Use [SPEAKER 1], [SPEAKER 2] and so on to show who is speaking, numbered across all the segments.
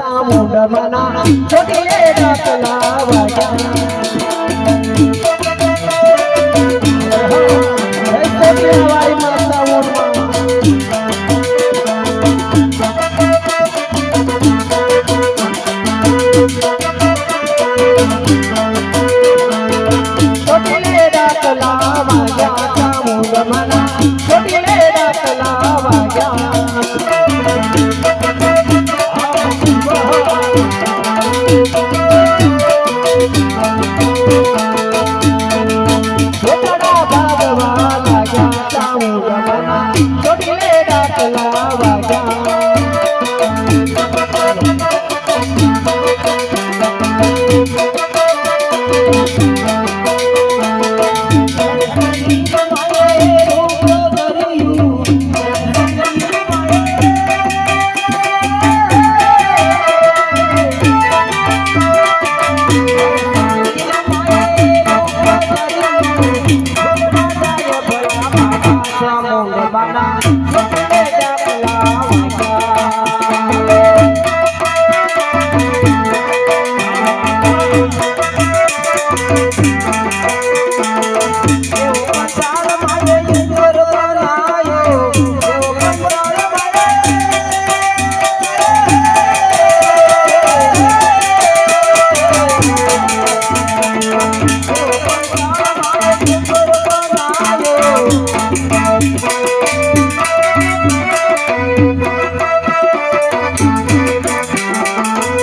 [SPEAKER 1] માતા મુંડમના ચોટીએ ડકલા વાયા માતા મુંડમા લાવા લાવા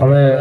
[SPEAKER 2] હવે